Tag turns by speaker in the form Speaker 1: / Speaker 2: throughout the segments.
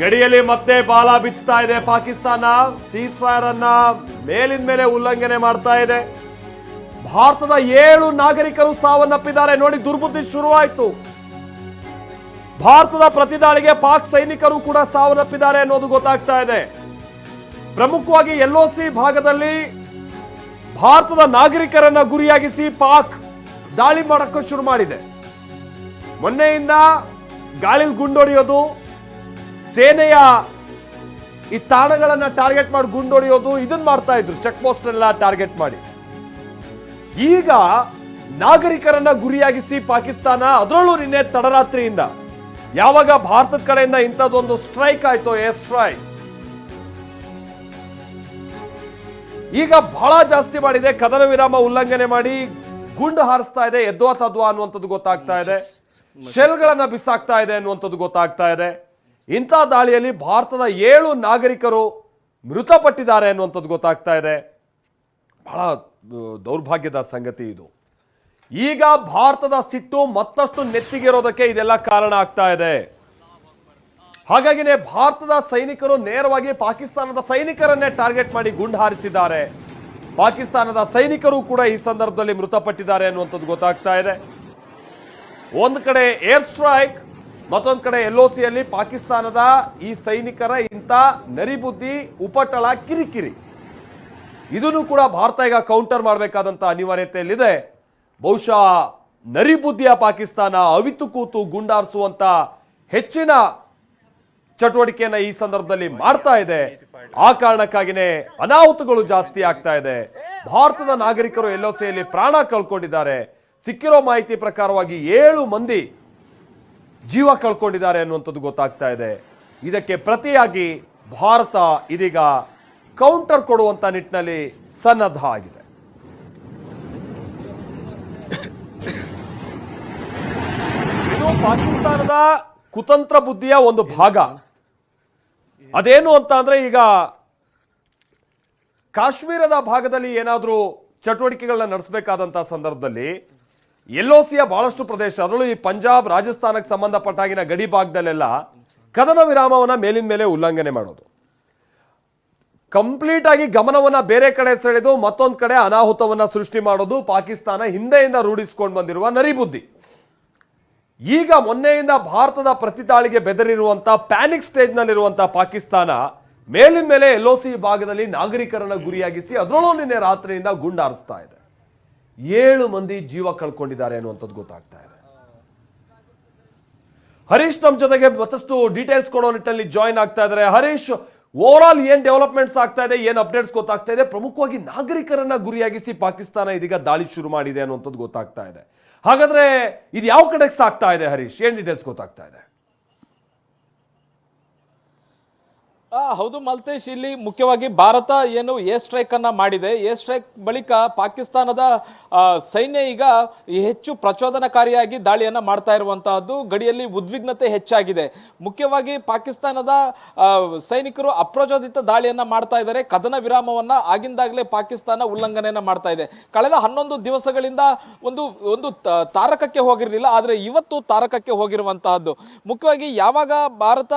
Speaker 1: ಗಡಿಯಲ್ಲಿ ಮತ್ತೆ ಬಾಲ ಬಿಚ್ಚುತ್ತಾ ಇದೆ. ಪಾಕಿಸ್ತಾನ ಸೀಸ್ ಫೈರ್ ಅನ್ನ ಮೇಲಿನ ಮೇಲೆ ಉಲ್ಲಂಘನೆ ಮಾಡ್ತಾ ಇದೆ. ಭಾರತದ ಏಳು ನಾಗರಿಕರು ಸಾವನ್ನಪ್ಪಿದ್ದಾರೆ. ನೋಡಿ, ದುರ್ಬುದ್ಧಿ ಶುರುವಾಯಿತು. ಭಾರತದ ಪ್ರತಿದಾಳಿಗೆ ಪಾಕ್ ಸೈನಿಕರು ಕೂಡ ಸಾವನ್ನಪ್ಪಿದ್ದಾರೆ ಅನ್ನೋದು ಗೊತ್ತಾಗ್ತಾ ಇದೆ. ಪ್ರಮುಖವಾಗಿ ಎಲ್ಒಸಿ ಭಾಗದಲ್ಲಿ ಭಾರತದ ನಾಗರಿಕರನ್ನ ಗುರಿಯಾಗಿಸಿ ಪಾಕ್ ದಾಳಿ ಮಾಡಕ್ಕೆ ಶುರು ಮಾಡಿದೆ. ಮೊನ್ನೆಯಿಂದ ಗಾಳಿಲಿ ಗುಂಡೊಡೆಯೋದು ಸೇನೆಯ ಈ ತಾಣಗಳನ್ನ ಟಾರ್ಗೆಟ್ ಮಾಡಿ ಗುಂಡೊಡೆಯೋದು ಇದನ್ನ ಮಾಡ್ತಾ ಇದ್ರು. ಚೆಕ್ ಪೋಸ್ಟ್ ಎಲ್ಲ ಟಾರ್ಗೆಟ್ ಮಾಡಿ. ಈಗ ನಾಗರಿಕರನ್ನ ಗುರಿಯಾಗಿಸಿ ಪಾಕಿಸ್ತಾನ ಅದರಲ್ಲೂ ನಿನ್ನೆ ತಡರಾತ್ರಿಯಿಂದ ಯಾವಾಗ ಭಾರತದ ಕಡೆಯಿಂದ ಇಂಥದ್ದೊಂದು ಸ್ಟ್ರೈಕ್ ಆಯ್ತು ಏರ್ ಸ್ಟ್ರೈಕ್ ಈಗ ಬಹಳ ಜಾಸ್ತಿ ಮಾಡಿದೆ ಕದನ ವಿರಾಮ ಉಲ್ಲಂಘನೆ ಮಾಡಿ ಗುಂಡು ಹಾರಿಸ್ತಾ ಇದೆ ಎದ್ವಾ ತದ್ವಾ ಅನ್ನುವಂಥದ್ದು ಗೊತ್ತಾಗ್ತಾ ಇದೆ. ಶೆಲ್ಗಳನ್ನ ಬಿಸಾಕ್ತಾ ಇದೆ ಅನ್ನುವಂಥದ್ದು ಗೊತ್ತಾಗ್ತಾ ಇದೆ. ಇಂಥ ದಾಳಿಯಲ್ಲಿ ಭಾರತದ ಏಳು ನಾಗರಿಕರು ಮೃತಪಟ್ಟಿದ್ದಾರೆ ಅನ್ನುವಂಥದ್ದು ಗೊತ್ತಾಗ್ತಾ ಇದೆ. ಬಹಳ ದೌರ್ಭಾಗ್ಯದ ಸಂಗತಿ ಇದು. ಈಗ ಭಾರತದ ಸಿಟ್ಟು ಮತ್ತಷ್ಟು ನೆತ್ತಿಗೆರೋದಕ್ಕೆ ಇದೆಲ್ಲ ಕಾರಣ ಆಗ್ತಾ ಇದೆ. ಹಾಗಾಗಿನೇ ಭಾರತದ ಸೈನಿಕರು ನೇರವಾಗಿ ಪಾಕಿಸ್ತಾನದ ಸೈನಿಕರನ್ನೇ ಟಾರ್ಗೆಟ್ ಮಾಡಿ ಗುಂಡು ಹಾರಿಸಿದ್ದಾರೆ. ಪಾಕಿಸ್ತಾನದ ಸೈನಿಕರು ಕೂಡ ಈ ಸಂದರ್ಭದಲ್ಲಿ ಮೃತಪಟ್ಟಿದ್ದಾರೆ ಅನ್ನುವಂಥದ್ದು ಗೊತ್ತಾಗ್ತಾ ಇದೆ. ಒಂದು ಕಡೆ ಏರ್ ಸ್ಟ್ರೈಕ್ ಮತ್ತೊಂದು ಕಡೆ ಎಲ್ ಸಿಯಲ್ಲಿ ಪಾಕಿಸ್ತಾನದ ಈ ಸೈನಿಕರ ಇಂಥ ನರಿಬುದ್ಧಿ, ಉಪಟಳ, ಕಿರಿಕಿರಿ. ಇದನ್ನು ಕೂಡ ಭಾರತ ಈಗ ಕೌಂಟರ್ ಮಾಡಬೇಕಾದಂಥ ಅನಿವಾರ್ಯತೆಯಲ್ಲಿದೆ. ಬಹುಶಃ ನರಿಬುದ್ಧಿಯ ಪಾಕಿಸ್ತಾನ ಅವಿತು ಕೂತು ಗುಂಡಾರಿಸುವಂಥ ಹೆಚ್ಚಿನ ಚಟುವಟಿಕೆಯನ್ನು ಈ ಸಂದರ್ಭದಲ್ಲಿ ಮಾಡ್ತಾ ಇದೆ. ಆ ಕಾರಣಕ್ಕಾಗಿನೇ ಅನಾಹುತಗಳು ಜಾಸ್ತಿ ಆಗ್ತಾ ಇದೆ. ಭಾರತದ ನಾಗರಿಕರು ಎಲ್ಒಸಿಯಲ್ಲಿ ಪ್ರಾಣ ಕಳ್ಕೊಂಡಿದ್ದಾರೆ. ಸಿಕ್ಕಿರೋ ಮಾಹಿತಿ ಪ್ರಕಾರವಾಗಿ ಏಳು ಮಂದಿ ಜೀವ ಕಳ್ಕೊಂಡಿದ್ದಾರೆ ಅನ್ನುವಂಥದ್ದು ಗೊತ್ತಾಗ್ತಾ ಇದೆ. ಇದಕ್ಕೆ ಪ್ರತಿಯಾಗಿ ಭಾರತ ಇದೀಗ ಕೌಂಟರ್ ಕೊಡುವಂಥ ನಿಟ್ಟಿನಲ್ಲಿ ಸನ್ನದ್ಧ ಆಗಿದೆ. ಇದು ಪಾಕಿಸ್ತಾನದ ಕುತಂತ್ರ ಬುದ್ಧಿಯ ಒಂದು ಭಾಗ. ಅದೇನು ಅಂತ ಅಂದ್ರೆ ಈಗ ಕಾಶ್ಮೀರದ ಭಾಗದಲ್ಲಿ ಏನಾದರೂ ಚಟುವಟಿಕೆಗಳನ್ನ ನಡೆಸಬೇಕಾದಂತಹ ಸಂದರ್ಭದಲ್ಲಿ ಎಲ್ಒಸಿಯ ಬಹಳಷ್ಟು ಪ್ರದೇಶ, ಅದರಲ್ಲೂ ಈ ಪಂಜಾಬ್ ರಾಜಸ್ಥಾನಕ್ಕೆ ಸಂಬಂಧಪಟ್ಟಾಗಿನ ಗಡಿ ಭಾಗದಲ್ಲೆಲ್ಲ ಕದನ ವಿರಾಮವನ್ನು ಮೇಲಿನ ಮೇಲೆ ಉಲ್ಲಂಘನೆ ಮಾಡೋದು. ಕಂಪ್ಲೀಟ್ ಆಗಿ ಗಮನವನ್ನು ಬೇರೆ ಕಡೆ ಸೆಳೆದು ಮತ್ತೊಂದು ಕಡೆ ಅನಾಹುತವನ್ನು ಸೃಷ್ಟಿ ಮಾಡೋದು ಪಾಕಿಸ್ತಾನ ಹಿಂದೆಯಿಂದ ರೂಢಿಸಿಕೊಂಡು ಬಂದಿರುವ ನರಿಬುದ್ಧಿ. ಈಗ ಮೊನ್ನೆಯಿಂದ ಭಾರತದ ಪ್ರತಿದಾಳಿಗೆ ಬೆದರಿರುವಂತ ಪ್ಯಾನಿಕ್ ಸ್ಟೇಜ್ ನಲ್ಲಿರುವಂತ ಪಾಕಿಸ್ತಾನ ಮೇಲಿನ ಮೇಲೆ ಎಲ್ಒಸಿ ಭಾಗದಲ್ಲಿ ನಾಗರಿಕರನ್ನ ಗುರಿಯಾಗಿಸಿ, ಅದರಲ್ಲೂ ನಿನ್ನೆ ರಾತ್ರಿಯಿಂದ ಗುಂಡಾರಿಸ್ತಾ ಇದೆ. ಏಳು ಮಂದಿ ಜೀವ ಕಳ್ಕೊಂಡಿದ್ದಾರೆ ಅನ್ನುವಂಥದ್ದು ಗೊತ್ತಾಗ್ತಾ ಇದೆ. ಹರೀಶ್ ನಮ್ಮ ಜೊತೆಗೆ ಮತ್ತಷ್ಟು ಡೀಟೇಲ್ಸ್ ಕೊಡೋ ನಿಟ್ಟಲ್ಲಿ ಜಾಯಿನ್ ಆಗ್ತಾ ಇದ್ದಾರೆ. ಹರೀಶ್ ಓವರ್ ಏನ್ ಡೆವಲಪ್ಮೆಂಟ್ಸ್ ಆಗ್ತಾ ಇದೆ, ಏನ್ ಅಪ್ಡೇಟ್ಸ್ ಗೊತ್ತಾಗ್ತಾ ಇದೆ? ಪ್ರಮುಖವಾಗಿ ನಾಗರಿಕರನ್ನ ಗುರಿಯಾಗಿಸಿ ಪಾಕಿಸ್ತಾನ ಇದೀಗ ದಾಳಿ ಶುರು ಮಾಡಿದೆ ಅನ್ನುವಂಥದ್ದು ಗೊತ್ತಾಗ್ತಾ ಇದೆ. ಹಾಗಾದ್ರೆ ಇದು ಯಾವ ಕಡೆಗೆ ಸಾಕ್ತಾ ಇದೆ ಹರೀಶ್? ಏನ್ ಡೀಟೇಲ್ಸ್ ಗೊತ್ತಾಗ್ತಾ ಇದೆ
Speaker 2: ಆ, ಹೌದು ಮಲ್ತೇಶ್, ಇಲ್ಲಿ ಮುಖ್ಯವಾಗಿ ಭಾರತ ಏನು ಏರ್ ಸ್ಟ್ರೈಕ್ ಅನ್ನ ಮಾಡಿದೆ. ಏರ್ ಸ್ಟ್ರೈಕ್ ಬಳಿಕ ಪಾಕಿಸ್ತಾನದ ಸೈನ್ಯ ಈಗ ಹೆಚ್ಚು ಪ್ರಚೋದನಕಾರಿಯಾಗಿ ದಾಳಿಯನ್ನ ಮಾಡ್ತಾ ಇರುವಂತಹದ್ದು, ಗಡಿಯಲ್ಲಿ ಉದ್ವಿಗ್ನತೆ ಹೆಚ್ಚಾಗಿದೆ. ಮುಖ್ಯವಾಗಿ ಪಾಕಿಸ್ತಾನದ ಸೈನಿಕರು ಅಪ್ರಚೋದಿತ ದಾಳಿಯನ್ನ ಮಾಡ್ತಾ ಇದ್ದಾರೆ. ಕದನ ವಿರಾಮವನ್ನ ಆಗಿಂದಾಗಲೇ ಪಾಕಿಸ್ತಾನ ಉಲ್ಲಂಘನೆಯನ್ನ ಮಾಡ್ತಾ ಇದೆ. ಕಳೆದ ಹನ್ನೊಂದು ದಿವಸಗಳಿಂದ ಒಂದು ಒಂದು ತಾರಕಕ್ಕೆ ಹೋಗಿರಲಿಲ್ಲ, ಆದರೆ ಇವತ್ತು ತಾರಕಕ್ಕೆ ಹೋಗಿರುವಂತಹದ್ದು. ಮುಖ್ಯವಾಗಿ ಯಾವಾಗ ಭಾರತ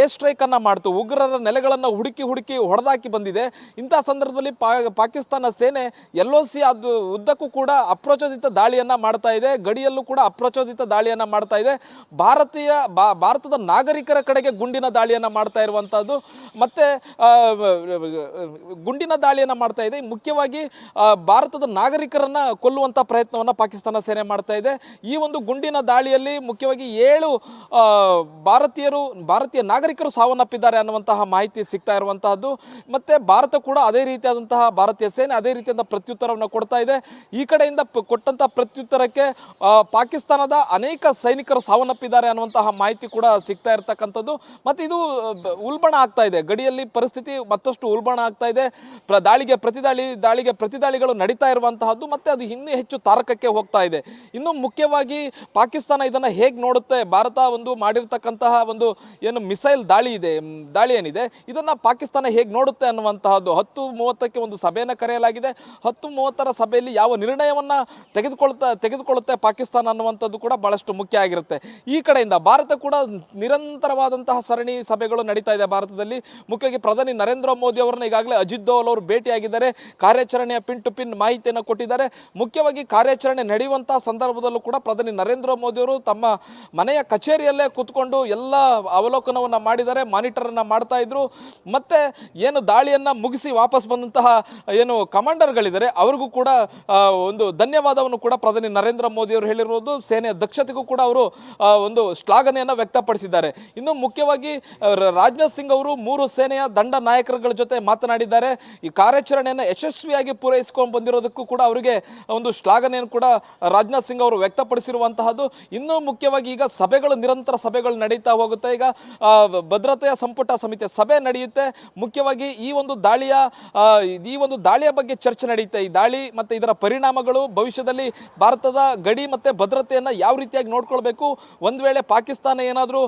Speaker 2: ಏರ್ ಸ್ಟ್ರೈಕ್ ಅನ್ನ ಮಾಡ್ತು? ಉಗ್ರರ ನೆಲೆಗಳನ್ನು ಹುಡುಕಿ ಹುಡುಕಿ ಹೊಡೆದಾಕಿ ಬಂದಿದೆ. ಇಂಥ ಸಂದರ್ಭದಲ್ಲಿ ಪಾ- ಪಾಕಿಸ್ತಾನ ಸೇನೆ ಎಲ್ ಸಿ ಅದು ಉದ್ದಕ್ಕೂ ಕೂಡ ಅಪ್ರಚೋದಿತ ದಾಳಿಯನ್ನು ಮಾಡ್ತಾ ಇದೆ. ಗಡಿಯಲ್ಲೂ ಕೂಡ ಅಪ್ರಚೋದಿತ ದಾಳಿಯನ್ನು ಮಾಡ್ತಾ ಇದೆ. ಭಾರತೀಯ ಭಾರತದ ನಾಗರಿಕರ ಕಡೆಗೆ ಗುಂಡಿನ ದಾಳಿಯನ್ನು ಮಾಡ್ತಾ ಇರುವಂಥದ್ದು ಮತ್ತೆ ಗುಂಡಿನ ದಾಳಿಯನ್ನು ಮಾಡ್ತಾ ಇದೆ. ಮುಖ್ಯವಾಗಿ ಭಾರತದ ನಾಗರಿಕರನ್ನು ಕೊಲ್ಲುವಂಥ ಪ್ರಯತ್ನವನ್ನು ಪಾಕಿಸ್ತಾನ ಸೇನೆ ಮಾಡ್ತಾ ಇದೆ. ಈ ಒಂದು ಗುಂಡಿನ ದಾಳಿಯಲ್ಲಿ ಮುಖ್ಯವಾಗಿ ಏಳು ಭಾರತೀಯರು, ಭಾರತೀಯ ನಾಗರಿಕರು ಸಾವನ್ನಪ್ಪಿದ್ದಾರೆ ಅನ್ನುವಂತಹ ಮಾಹಿತಿ ಸಿಗ್ತಾ ಇರುವಂತಹದ್ದು. ಮತ್ತೆ ಭಾರತ ಕೂಡ ಅದೇ ರೀತಿಯಾದಂತಹ ಭಾರತೀಯ ಸೇನೆ ಅದೇ ರೀತಿಯಾದ ಪ್ರತ್ಯುತ್ತರವನ್ನು ಕೊಡ್ತಾ ಇದೆ. ಈ ಕಡೆಯಿಂದ ಕೊಟ್ಟಂತಹ ಪ್ರತ್ಯುತ್ತರಕ್ಕೆ ಪಾಕಿಸ್ತಾನದ ಅನೇಕ ಸೈನಿಕರು ಸಾವನ್ನಪ್ಪಿದ್ದಾರೆ ಅನ್ನುವಂತಹ ಮಾಹಿತಿ ಕೂಡ ಸಿಗ್ತಾ ಇರತಕ್ಕಂಥದ್ದು. ಮತ್ತೆ ಇದು ಉಲ್ಬಣ ಆಗ್ತಾ ಇದೆ. ಗಡಿಯಲ್ಲಿ ಪರಿಸ್ಥಿತಿ ಮತ್ತಷ್ಟು ಉಲ್ಬಣ ಆಗ್ತಾ ಇದೆ. ಪ್ರ ದಾಳಿಗೆ ಪ್ರತಿದಾಳಿ ದಾಳಿಗೆ ಪ್ರತಿದಾಳಿಗಳು ನಡೀತಾ ಇರುವಂತಹದ್ದು ಮತ್ತೆ ಅದು ಇನ್ನೂ ಹೆಚ್ಚು ತಾರಕಕ್ಕೆ ಹೋಗ್ತಾ ಇದೆ. ಇನ್ನು ಮುಖ್ಯವಾಗಿ ಪಾಕಿಸ್ತಾನ ಇದನ್ನ ಹೇಗೆ ನೋಡುತ್ತೆ? ಭಾರತ ಒಂದು ಮಾಡಿರ್ತಕ್ಕಂತಹ ಒಂದು ಏನು ಮಿಸೈಲ್ ದಾಳಿ ಇದೆ. ಮ್, ದಾಳಿ ಏನಿದೆ? ಇದನ್ನ ಪಾಕಿಸ್ತಾನ ಹೇಗೆ ನೋಡುತ್ತೆ ಅನ್ನುವಂತಹದ್ದು ಹತ್ತು ಮೂವತ್ತಕ್ಕೆ ಒಂದು ಸಭೆಯನ್ನು ಕರೆಯಲಾಗಿದೆ. ಹತ್ತು ಮೂವತ್ತರ ಸಭೆಯಲ್ಲಿ ಯಾವ ನಿರ್ಣಯವನ್ನು ತೆಗೆದುಕೊಳ್ತಾ, ತೆಗೆದುಕೊಳ್ಳುತ್ತೆ ಪಾಕಿಸ್ತಾನ ಅನ್ನುವಂಥದ್ದು ಕೂಡ ಬಹಳಷ್ಟು ಮುಖ್ಯ ಆಗಿರುತ್ತೆ. ಈ ಕಡೆಯಿಂದ ಭಾರತ ಕೂಡ ನಿರಂತರವಾದಂತಹ ಸರಣಿ ಸಭೆಗಳು ನಡೀತಾ ಇದೆ ಭಾರತದಲ್ಲಿ. ಮುಖ್ಯವಾಗಿ ಪ್ರಧಾನಿ ನರೇಂದ್ರ ಮೋದಿ ಅವರನ್ನ ಈಗಾಗಲೇ ಅಜಿತ್ ದೋವಲ್ ಅವರು ಭೇಟಿಯಾಗಿದ್ದಾರೆ. ಕಾರ್ಯಾಚರಣೆಯ ಪಿನ್ ಟು ಪಿನ್ ಮಾಹಿತಿಯನ್ನು ಕೊಟ್ಟಿದ್ದಾರೆ. ಮುಖ್ಯವಾಗಿ ಕಾರ್ಯಾಚರಣೆ ನಡೆಯುವಂತಹ ಸಂದರ್ಭದಲ್ಲೂ ಕೂಡ ಪ್ರಧಾನಿ ನರೇಂದ್ರ ಮೋದಿ ಅವರು ತಮ್ಮ ಮನೆಯ ಕಚೇರಿಯಲ್ಲೇ ಕೂತ್ಕೊಂಡು ಎಲ್ಲ ಅವಲೋಕನವನ್ನು ಮಾಡಿದ್ದಾರೆ ಮಾನಿಟರ್ ಅನ್ನ ಮಾಡ್ತಾ ಇದ್ರು. ಮತ್ತೆ ಏನು ದಾಳಿಯನ್ನ ಮುಗಿಸಿ ವಾಪಸ್ ಬಂದಂತಹ ಏನು ಕಮಾಂಡರ್ಗಳಿದ್ದಾರೆ, ಅವ್ರಿಗೂ ಕೂಡ ಒಂದು ಧನ್ಯವಾದವನ್ನು ಕೂಡ ಪ್ರಧಾನಿ ನರೇಂದ್ರ ಮೋದಿ ಅವರು ಹೇಳಿರುವುದು. ಸೇನೆಯ ದಕ್ಷತೆಗೂ ಕೂಡ ಅವರು ಒಂದು ಶ್ಲಾಘನೆಯನ್ನು ವ್ಯಕ್ತಪಡಿಸಿದ್ದಾರೆ. ಇನ್ನು ಮುಖ್ಯವಾಗಿ ರಾಜನಾಥ್ ಸಿಂಗ್ ಅವರು ಮೂರು ಸೇನೆಯ ದಂಡ ನಾಯಕರುಗಳ ಜೊತೆ ಮಾತನಾಡಿದ್ದಾರೆ. ಈ ಕಾರ್ಯಾಚರಣೆಯನ್ನು ಯಶಸ್ವಿಯಾಗಿ ಪೂರೈಸಿಕೊಂಡು ಬಂದಿರೋದಕ್ಕೂ ಕೂಡ ಅವರಿಗೆ ಒಂದು ಶ್ಲಾಘನೆಯನ್ನು ಕೂಡ ರಾಜನಾಥ್ ಸಿಂಗ್ ಅವರು ವ್ಯಕ್ತಪಡಿಸಿರುವಂತಹದ್ದು. ಇನ್ನೂ ಮುಖ್ಯವಾಗಿ ಈಗ ಸಭೆಗಳು, ನಿರಂತರ ಸಭೆಗಳು ನಡೀತಾ ಹೋಗುತ್ತೆ. ಈಗ ಭದ್ರತೆಯ ಸಂಪುಟ ಸಮಿತಿಯ ಸಭೆ ನಡೆಯುತ್ತೆ. ಮುಖ್ಯವಾಗಿ ಈ ಒಂದು ದಾಳಿಯ ಈ ಒಂದು ದಾಳಿಯ ಬಗ್ಗೆ ಚರ್ಚೆ ನಡೆಯುತ್ತೆ ಈ ದಾಳಿ ಮತ್ತು ಇದರ ಪರಿಣಾಮಗಳು ಭವಿಷ್ಯದಲ್ಲಿ ಭಾರತದ ಗಡಿ ಮತ್ತು ಭದ್ರತೆಯನ್ನು ಯಾವ ರೀತಿಯಾಗಿ ನೋಡ್ಕೊಳ್ಬೇಕು? ಒಂದು ವೇಳೆ ಪಾಕಿಸ್ತಾನ ಏನಾದರೂ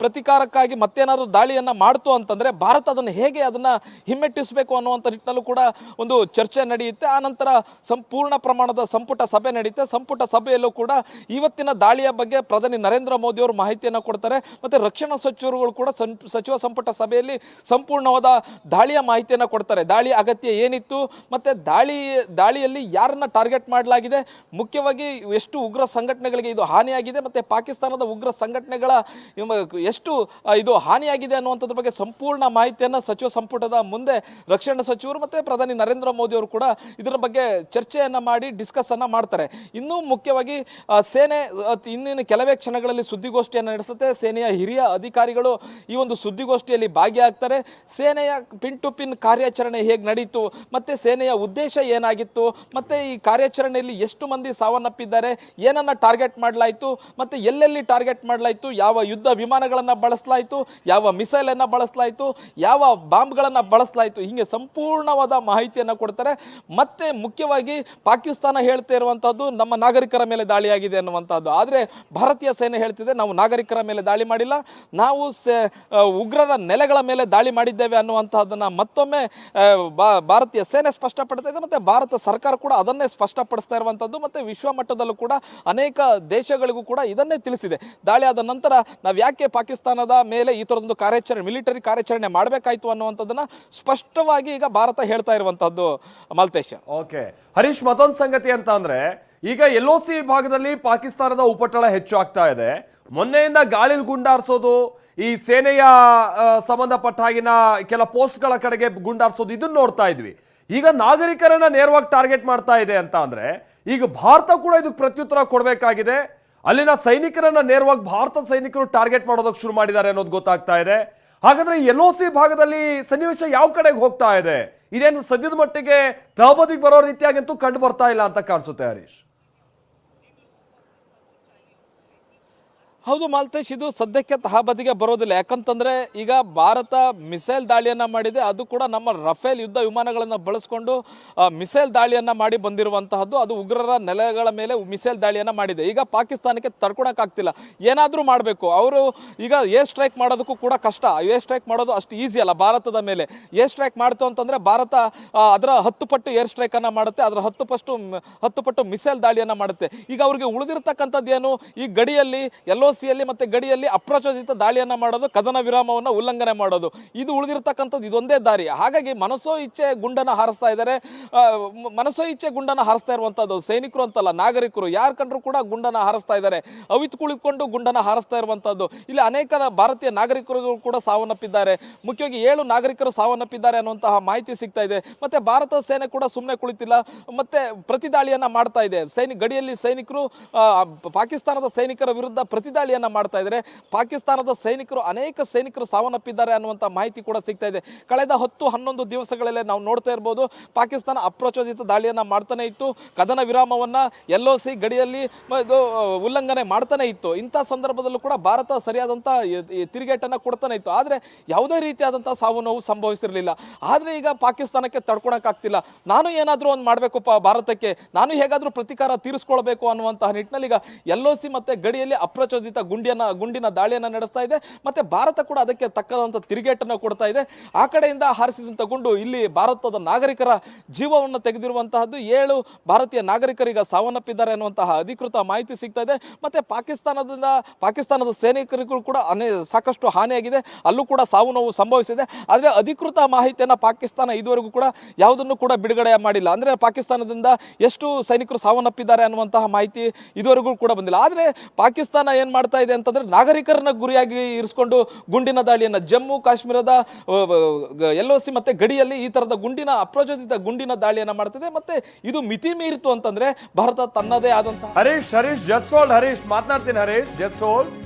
Speaker 2: ಪ್ರತಿಕಾರಕ್ಕಾಗಿ ಮತ್ತೇನಾದರೂ ದಾಳಿಯನ್ನು ಮಾಡ್ತು ಅಂತಂದರೆ ಭಾರತ ಅದನ್ನು ಹೇಗೆ ಅದನ್ನು ಹಿಮ್ಮೆಟ್ಟಿಸಬೇಕು ಅನ್ನುವಂಥ ನಿಟ್ಟಿನಲ್ಲೂ ಕೂಡ ಒಂದು ಚರ್ಚೆ ನಡೆಯುತ್ತೆ. ಆ ನಂತರ ಸಂಪೂರ್ಣ ಪ್ರಮಾಣದ ಸಂಪುಟ ಸಭೆ ನಡೆಯುತ್ತೆ ಸಂಪುಟ ಸಭೆಯಲ್ಲೂ ಕೂಡ ಇವತ್ತಿನ ದಾಳಿಯ ಬಗ್ಗೆ ಪ್ರಧಾನಿ ನರೇಂದ್ರ ಮೋದಿಯವರು ಮಾಹಿತಿಯನ್ನು ಕೊಡ್ತಾರೆ. ಮತ್ತೆ ರಕ್ಷಣಾ ಸಚಿವರುಗಳು ಕೂಡ ಸಚಿವ ಸಂಪುಟ ಸಭೆಯಲ್ಲಿ ಸಂಪೂರ್ಣವಾದ ದಾಳಿಯ ಮಾಹಿತಿಯನ್ನು ಕೊಡ್ತಾರೆ. ದಾಳಿ ಅಗತ್ಯ ಏನಿತ್ತು ಮತ್ತೆ ದಾಳಿ, ದಾಳಿಯಲ್ಲಿ ಯಾರನ್ನ ಟಾರ್ಗೆಟ್ ಮಾಡಲಾಗಿದೆ? ಮುಖ್ಯವಾಗಿ ಎಷ್ಟು ಉಗ್ರ ಸಂಘಟನೆಗಳಿಗೆ ಇದು ಹಾನಿಯಾಗಿದೆ ಮತ್ತೆ ಪಾಕಿಸ್ತಾನದ ಉಗ್ರ ಸಂಘಟನೆಗಳ ಎಷ್ಟು ಇದು ಹಾನಿಯಾಗಿದೆ ಅನ್ನುವಂಥದ್ರ ಬಗ್ಗೆ ಸಂಪೂರ್ಣ ಮಾಹಿತಿಯನ್ನು ಸಚಿವ ಸಂಪುಟದ ಮುಂದೆ ರಕ್ಷಣಾ ಸಚಿವರು ಮತ್ತು ಪ್ರಧಾನಿ ನರೇಂದ್ರ ಮೋದಿ ಅವರು ಕೂಡ ಇದರ ಬಗ್ಗೆ ಚರ್ಚೆಯನ್ನು ಮಾಡಿ ಡಿಸ್ಕಸನ್ನು ಮಾಡ್ತಾರೆ. ಇನ್ನೂ ಮುಖ್ಯವಾಗಿ ಸೇನೆ ಇನ್ನಿನ ಕೆಲವೇ ಕ್ಷಣಗಳಲ್ಲಿ ಸುದ್ದಿಗೋಷ್ಠಿಯನ್ನು ನಡೆಸುತ್ತೆ. ಸೇನೆಯ ಹಿರಿಯ ಅಧಿಕಾರಿಗಳು ಈ ಒಂದು ಸುದ್ದಿಗೋಷ್ಠಿಯಲ್ಲಿ ಭಾಗಿಯಾಗ್ತಾರೆ. ಸೇನೆಯ ಪಿನ್ ಟು ಪಿನ್ ಕಾರ್ಯಾಚರಣೆ ಹೇಗೆ ನಡೀತು? ಮತ್ತು ಸೇನೆಯ ಉದ್ದೇಶ ಏನಾಗಿತ್ತು? ಮತ್ತು ಈ ಕಾರ್ಯಾಚರಣೆಯಲ್ಲಿ ಎಷ್ಟು ಮಂದಿ ಸಾವನ್ನಪ್ಪಿದ್ದಾರೆ? ಏನನ್ನ ಟಾರ್ಗೆಟ್ ಮಾಡಲಾಯಿತು? ಮತ್ತು ಎಲ್ಲೆಲ್ಲಿ ಟಾರ್ಗೆಟ್ ಮಾಡಲಾಯಿತು? ಯಾವ ಯುದ್ಧ ವಿಮಾನಗಳನ್ನು ಬಳಸಲಾಯಿತು? ಯಾವ ಮಿಸೈಲನ್ನು ಬಳಸಲಾಯಿತು? ಯಾವ ಬಾಂಬ್ಗಳನ್ನು ಬಳಸಲಾಯಿತು? ಹೀಗೆ ಸಂಪೂರ್ಣವಾದ ಮಾಹಿತಿಯನ್ನು ಕೊಡ್ತಾರೆ. ಮತ್ತೆ ಮುಖ್ಯವಾಗಿ ಪಾಕಿಸ್ತಾನ ಹೇಳ್ತಾ ಇರುವಂಥದ್ದು ನಮ್ಮ ನಾಗರಿಕರ ಮೇಲೆ ದಾಳಿಯಾಗಿದೆ ಅನ್ನುವಂಥದ್ದು ಆದರೆ ಭಾರತೀಯ ಸೇನೆ ಹೇಳ್ತಿದೆ, ನಾವು ನಾಗರಿಕರ ಮೇಲೆ ದಾಳಿ ಮಾಡಿಲ್ಲ. ನಾವು ಉಗ್ರರ ನೆಲೆಗಳ ಮೇಲೆ ದಾಳಿ ಮಾಡಿದ್ದೇವೆ ಅನ್ನುವಂಥದ್ದನ್ನು ಮತ್ತೊಮ್ಮೆ ಭಾರತೀಯ ಸೇನೆ ಸ್ಪಷ್ಟಪಡ್ತಾ ಇದೆ ಮತ್ತೆ ಭಾರತ ಸರ್ಕಾರ ಕೂಡ ಅದನ್ನೇ ಸ್ಪಷ್ಟಪಡಿಸ್ತಾ ಇರುವಂಥದ್ದು ಮತ್ತೆ ವಿಶ್ವ ಮಟ್ಟದಲ್ಲೂ ಕೂಡ ಅನೇಕ ದೇಶಗಳಿಗೂ ಕೂಡ ಇದನ್ನೇ ತಿಳಿಸಿದೆ. ದಾಳಿ ಆದ ನಂತರ ನಾವು ಯಾಕೆ ಪಾಕಿಸ್ತಾನದ ಮೇಲೆ ಈ ಥರದೊಂದು ಕಾರ್ಯಾಚರಣೆ, ಮಿಲಿಟರಿ ಕಾರ್ಯಾಚರಣೆ ಮಾಡಬೇಕಾಯಿತು ಅನ್ನುವಂಥದ್ದನ್ನು ಸ್ಪಷ್ಟವಾಗಿ ಈಗ ಭಾರತ ಹೇಳ್ತಾ ಇರುವಂಥದ್ದು ಮಲ್ತೇಶ.
Speaker 1: ಓಕೆ, ಹರೀಶ್ ಮತ್ತೊಂದು ಸಂಗತಿ ಅಂತ ಅಂದ್ರೆ ಈಗ ಎಲ್ ಸಿ ಭಾಗದಲ್ಲಿ ಪಾಕಿಸ್ತಾನದ ಉಪಟಳ ಹೆಚ್ಚು ಆಗ್ತಾ ಇದೆ. ಮೊನ್ನೆಯಿಂದ ಗಾಳಿಲಿ ಗುಂಡಾರಿಸೋದು, ಈ ಸೇನೆಯ ಸಂಬಂಧಪಟ್ಟಾಗಿನ ಕೆಲ ಪೋಸ್ಟ್ಗಳ ಕಡೆಗೆ ಗುಂಡಾರಿಸೋದು ಇದನ್ನ ನೋಡ್ತಾ ಇದ್ವಿ. ಈಗ ನಾಗರಿಕರನ್ನ ನೇರವಾಗಿ ಟಾರ್ಗೆಟ್ ಮಾಡ್ತಾ ಇದೆ ಅಂತ ಅಂದ್ರೆ, ಈಗ ಭಾರತ ಕೂಡ ಇದಕ್ಕೆ ಪ್ರತ್ಯುತ್ತರ ಕೊಡಬೇಕಾಗಿದೆ. ಅಲ್ಲಿನ ಸೈನಿಕರನ್ನ ನೇರವಾಗಿ ಭಾರತದ ಸೈನಿಕರು ಟಾರ್ಗೆಟ್ ಮಾಡೋದಕ್ಕೆ ಶುರು ಮಾಡಿದ್ದಾರೆ ಅನ್ನೋದು ಗೊತ್ತಾಗ್ತಾ ಇದೆ. ಹಾಗಾದ್ರೆ ಎಲ್ ಒ ಸಿ ಭಾಗದಲ್ಲಿ ಸನ್ನಿವೇಶ ಯಾವ ಕಡೆಗೆ ಹೋಗ್ತಾ ಇದೆ? ಇದೇನು ಸದ್ಯದ ಮಟ್ಟಿಗೆ ತಹಬದಿಗೆ ಬರೋ ರೀತಿಯಾಗಂತೂ ಕಂಡು ಬರ್ತಾ ಇಲ್ಲ ಅಂತ ಕಾಣಿಸುತ್ತೆ ಹರೀಶ್.
Speaker 2: ಹೌದು ಮಾಲ್ತೇಶ್, ಇದು ಸದ್ಯಕ್ಕೆ ತಹಬದಿಗೆ ಬರೋದಿಲ್ಲ. ಯಾಕಂತಂದ್ರೆ ಈಗ ಭಾರತ ಮಿಸೈಲ್ ದಾಳಿಯನ್ನ ಮಾಡಿದೆ. ಅದು ಕೂಡ ನಮ್ಮ ರಫೇಲ್ ಯುದ್ಧ ವಿಮಾನಗಳನ್ನು ಬಳಸ್ಕೊಂಡು ಮಿಸೈಲ್ ದಾಳಿಯನ್ನ ಮಾಡಿ ಬಂದಿರುವಂತಹದ್ದು. ಅದು ಉಗ್ರರ ನೆಲೆಗಳ ಮೇಲೆ ಮಿಸೈಲ್ ದಾಳಿಯನ್ನ ಮಾಡಿದೆ. ಈಗ ಪಾಕಿಸ್ತಾನಕ್ಕೆ ತಡ್ಕೊಳಕ್ಕಾಗ್ತಿಲ್ಲ. ಏನಾದರೂ ಮಾಡಬೇಕು. ಅವರು ಈಗ ಏರ್ ಸ್ಟ್ರೈಕ್ ಮಾಡೋದಕ್ಕೂ ಕೂಡ ಕಷ್ಟ. ಏರ್ ಸ್ಟ್ರೈಕ್ ಮಾಡೋದು ಅಷ್ಟು ಈಸಿ ಅಲ್ಲ ಭಾರತದ ಮೇಲೆ. ಏರ್ ಸ್ಟ್ರೈಕ್ ಮಾಡ್ತು ಅಂತಂದ್ರೆ ಭಾರತ ಅದರ ಹತ್ತು ಪಟ್ಟು ಏರ್ ಸ್ಟ್ರೈಕ್ ಮಾಡುತ್ತೆ. ಅದರ ಹತ್ತು ಪಟ್ಟು ಹತ್ತು ಪಟ್ಟು ಮಿಸೈಲ್ ದಾಳಿಯನ್ನ ಮಾಡುತ್ತೆ. ಈಗ ಅವ್ರಿಗೆ ಉಳಿದಿರ್ತಕ್ಕಂಥದ್ದು ಏನು? ಈ ಗಡಿಯಲ್ಲಿ ಎಲ್ ಒ ಸಿಯಲ್ಲಿ ಮತ್ತೆ ಗಡಿಯಲ್ಲಿ ಅಪ್ರಚೋದಿತ ದಾಳಿಯನ್ನ ಮಾಡೋದು, ಕದನ ವಿರಾಮವನ್ನು ಉಲ್ಲಂಘನೆ ಮಾಡೋದು. ಇದು ಉಳಿದಿರ್ತಕ್ಕಂಥದ್ದು ಇದೊಂದೇ ದಾರಿ. ಹಾಗಾಗಿ ಮನಸ್ಸೋ ಇಚ್ಛೆ ಗುಂಡನ ಹಾರಿಸ್ತಾ ಇದ್ದಾರೆ ಮನಸ್ಸೋ ಮನಸೋ ಇಚ್ಛೆ ಗುಂಡನ ಹಾರಿಸ್ತಾ ಇರುವಂಥದ್ದು ಸೈನಿಕರು ಅಂತಲ್ಲ, ನಾಗರಿಕರು. ಯಾರು ಕಂಡ್ರು ಕೂಡ ಗುಂಡನ ಹಾರಿಸ್ತಾ ಇದ್ದಾರೆ ಅವಿತು ಕುಳಿತುಕೊಂಡು ಗುಂಡನ ಹಾರಿಸ್ತಾ ಇರುವಂಥದ್ದು ಇಲ್ಲಿ ಅನೇಕ ಭಾರತೀಯ ನಾಗರಿಕರು ಕೂಡ ಸಾವನ್ನಪ್ಪಿದ್ದಾರೆ. ಮುಖ್ಯವಾಗಿ ಏಳು ನಾಗರಿಕರು ಸಾವನ್ನಪ್ಪಿದ್ದಾರೆ ಅನ್ನುವಂತಹ ಮಾಹಿತಿ ಸಿಗ್ತಾ ಇದೆ. ಮತ್ತೆ ಭಾರತ ಸೇನೆ ಕೂಡ ಸುಮ್ಮನೆ ಕುಳಿತಿಲ್ಲ. ಮತ್ತೆ ಪ್ರತಿದಾಳಿಯನ್ನು ಮಾಡ್ತಾ ಇದೆ. ಸೈನಿಕ ಗಡಿಯಲ್ಲಿ ಸೈನಿಕರು ಪಾಕಿಸ್ತಾನದ ಸೈನಿಕರ ವಿರುದ್ಧ ಪ್ರತಿದಾಳಿಯನ್ನ ಮಾಡ್ತಾ ಇದ್ದಾರೆ. ಪಾಕಿಸ್ತಾನದ ಸೈನಿಕರು, ಅನೇಕ ಸೈನಿಕರು ಸಾವನ್ನಪ್ಪಿದ್ದಾರೆ ಅನ್ನುವಂಥ ಮಾಹಿತಿ ಕೂಡ ಸಿಗ್ತಾ ಇದೆ. ಕಳೆದ ಹತ್ತು ಹನ್ನೊಂದು ದಿವಸಗಳಲ್ಲೇ ನಾವು ನೋಡ್ತಾ ಇರ್ಬೋದು, ಪಾಕಿಸ್ತಾನ ಅಪ್ರಚೋದಿತ ದಾಳಿಯನ್ನ ಮಾಡ್ತಾನೆ ಇತ್ತು. ಕದನ ವಿರಾಮವನ್ನ ಎಲ್ ಸಿ ಗಡಿಯಲ್ಲಿ ಉಲ್ಲಂಘನೆ ಮಾಡ್ತಾನೆ ಇತ್ತು. ಇಂಥ ಸಂದರ್ಭದಲ್ಲೂ ಕೂಡ ಭಾರತ ಸರಿಯಾದಂಥ ತಿರುಗೇಟನ್ನು ಕೊಡ್ತಾನೆ ಇತ್ತು. ಆದರೆ ಯಾವುದೇ ರೀತಿಯಾದಂಥ ಸಾವು ನೋವು ಸಂಭವಿಸಿರಲಿಲ್ಲ. ಆದರೆ ಈಗ ಪಾಕಿಸ್ತಾನಕ್ಕೆ ತಡ್ಕೊಳಕ್ಕಾಗ್ತಿಲ್ಲ. ನಾನು ಏನಾದರೂ ಒಂದು ಮಾಡಬೇಕಪ್ಪ ಭಾರತಕ್ಕೆ. ನಾನು ಹೇಗಾದರೂ ಪ್ರತಿಕಾರ ತೀರಿಸ್ಕೊಳ್ಬೇಕು ಅನ್ನುವಂತಹ ನಿಟ್ಟಿನಲ್ಲಿ ಈಗ ಎಲ್ ಸಿ ಮತ್ತೆ ಗಡಿಯಲ್ಲಿ ಅಪ್ರಚೋದಿತ ಅಪ್ರಚೋದಿತ ಗುಂಡಿಯನ್ನ, ಗುಂಡಿನ ದಾಳಿಯನ್ನ ನಡೆಸ್ತಾ ಇದೆ. ಮತ್ತೆ ಭಾರತ ಕೂಡ ಅದಕ್ಕೆ ತಕ್ಕದಂತ ತಿರುಗೇಟನ್ನು ಕೊಡ್ತಾ ಇದೆ. ಆ ಕಡೆಯಿಂದ ಹಾರಿಸಿದಂತ ಗುಂಡು ಇಲ್ಲಿ ಭಾರತದ ನಾಗರಿಕರ ಜೀವವನ್ನು ತೆಗೆದಿರುವಂತಹದ್ದು. ಏಳು ಭಾರತೀಯ ನಾಗರಿಕರೀಗ ಸಾವನ್ನಪ್ಪಿದ್ದಾರೆ ಅನ್ನುವಂತಹ ಅಧಿಕೃತ ಮಾಹಿತಿ ಸಿಗ್ತಾ ಇದೆ. ಮತ್ತೆ ಪಾಕಿಸ್ತಾನದಿಂದ, ಪಾಕಿಸ್ತಾನದ ಸೈನಿಕರಿಗೂ ಕೂಡ ಸಾಕಷ್ಟು ಹಾನಿಯಾಗಿದೆ. ಅಲ್ಲೂ ಕೂಡ ಸಾವು ನೋವು ಸಂಭವಿಸಿದೆ. ಆದರೆ ಅಧಿಕೃತ ಮಾಹಿತಿಯನ್ನ ಪಾಕಿಸ್ತಾನ ಇದುವರೆಗೂ ಕೂಡ ಯಾವುದನ್ನು ಕೂಡ ಬಿಡುಗಡೆ ಮಾಡಿಲ್ಲ. ಅಂದ್ರೆ ಪಾಕಿಸ್ತಾನದಿಂದ ಎಷ್ಟು ಸೈನಿಕರು ಸಾವನ್ನಪ್ಪಿದ್ದಾರೆ ಅನ್ನುವಂತಹ ಮಾಹಿತಿ ಇದುವರೆಗೂ ಕೂಡ ಬಂದಿಲ್ಲ. ಆದರೆ ಪಾಕಿಸ್ತಾನ ಏನ್ ಮಾಡ್ತಾ ಇದೆ ಅಂತಂದ್ರೆ ನಾಗರಿಕರನ್ನ ಗುರಿಯಾಗಿ ಇರಿಸಿಕೊಂಡು ಗುಂಡಿನ ದಾಳಿಯನ್ನ ಜಮ್ಮು ಕಾಶ್ಮೀರದ ಎಲ್ ಒ ಸಿ ಮತ್ತೆ ಗಡಿಯಲ್ಲಿ ಈ ತರದ ಗುಂಡಿನ, ಅಪ್ರಚೋದಿತ ಗುಂಡಿನ ದಾಳಿಯನ್ನ ಮಾಡ್ತಿದೆ. ಮತ್ತೆ ಇದು ಮಿತಿ ಮೀರಿತು ಅಂತಂದ್ರೆ ಭಾರತ ತನ್ನದೇ ಆದಂತ
Speaker 1: ಹರೀಶ್ ಹರೀಶ್ ಜಸ್ಟ್ ಹೋಲ್ಡ್ ಹರೀಶ್, ಮಾತನಾಡ್ತೀನಿ ಹರೀಶ್ ಜಸ್ಟ್ ಹೋಲ್ಡ್